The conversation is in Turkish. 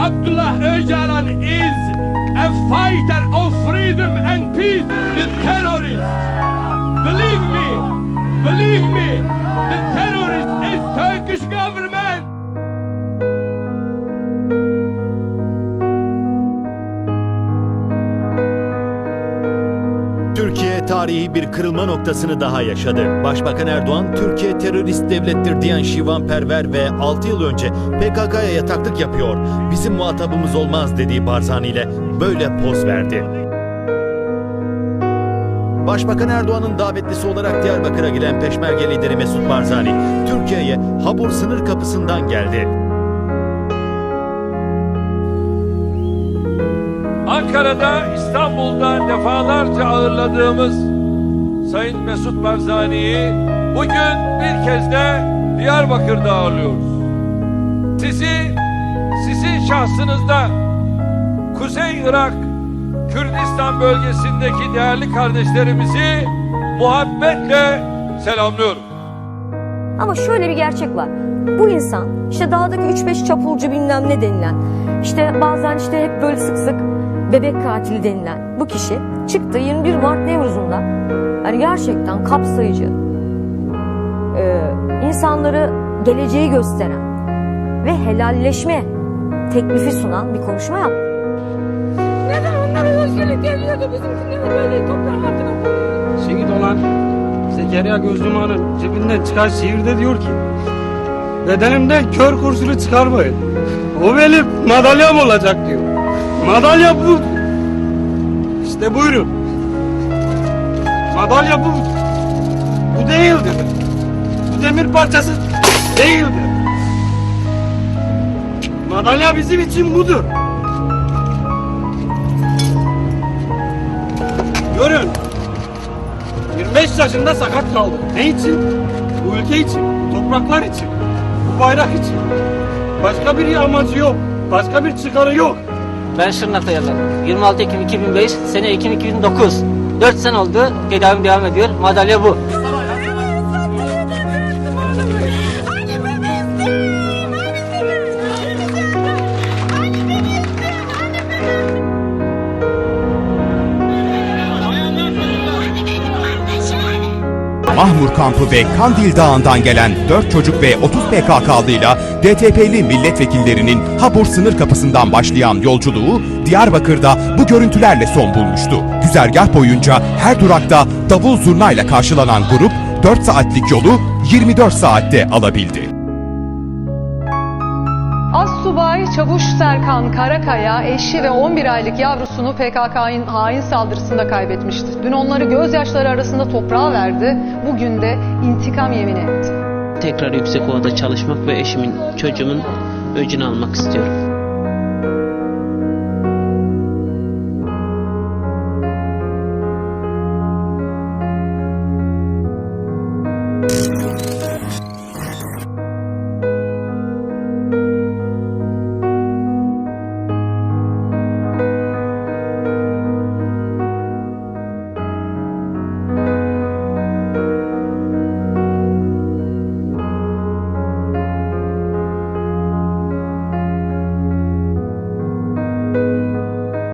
Abdullah Öcalan is a fighter of freedom and peace. The terrorist, believe me, believe me, tarihi bir kırılma noktasını daha yaşadı. Başbakan Erdoğan, Türkiye terörist devlettir diyen Şivan Perver ve 6 yıl önce PKK'ya yataklık yapıyor, bizim muhatabımız olmaz dediği Barzani ile böyle poz verdi. Başbakan Erdoğan'ın davetlisi olarak Diyarbakır'a gelen Peşmerge lideri Mesut Barzani, Türkiye'ye Habur sınır kapısından geldi. Ankara'da, İstanbul'da defalarca ağırladığımız Sayın Mesut Barzani'yi bugün bir kez de Diyarbakır'da ağırlıyoruz. Sizi, sizin şahsınızda Kuzey Irak, Kürdistan bölgesindeki değerli kardeşlerimizi muhabbetle selamlıyorum. Ama şöyle bir gerçek var. Bu insan işte dağdaki 3-5 çapulcu bilmem ne denilen işte bazen işte hep böyle sık sık bebek katili denilen bu kişi çıktı 21 Mart Nevruz'unda yani gerçekten kapsayıcı e, insanları geleceği gösteren ve helalleşme teklifi sunan bir konuşma yaptı. Neden onlara özgürlük geliyordu bizimkiler böyle toprağın altına koyuyor? Şehit olan Zekeriya Gözlüman'ın cebinden çıkan şiirde diyor ki Bedenimden kör kurşunu çıkarmayın. O benim madalyam olacak diyor. Madalya bu. İşte buyurun. Madalya bu. Bu değildir. Bu demir parçası değildir. Madalya bizim için budur. Görün. 25 yaşında sakat kaldı. Ne için? Bu ülke için, bu topraklar için, bu bayrak için. Başka bir amacı yok. Başka bir çıkarı yok. Ben Şırnak'ta yazarım. 26 Ekim 2005, sene Ekim 2009. 4 sene oldu, tedavim devam ediyor. Madalya bu. Mahmur kampı ve Kandil Dağı'ndan gelen 4 çocuk ve 30 PKK'lıyla DTP'li milletvekillerinin Habur sınır kapısından başlayan yolculuğu Diyarbakır'da bu görüntülerle son bulmuştu. Güzergah boyunca her durakta davul zurnayla karşılanan grup 4 saatlik yolu 24 saatte alabildi. Assubay Çavuş Serkan Karakaya eşi ve 11 aylık yavrusunu PKK'nın hain saldırısında kaybetmişti. Dün onları gözyaşları arasında toprağa verdi. Bugün de intikam yemin etti. tekrar yüksek ovada çalışmak ve eşimin, çocuğumun öcünü almak istiyorum.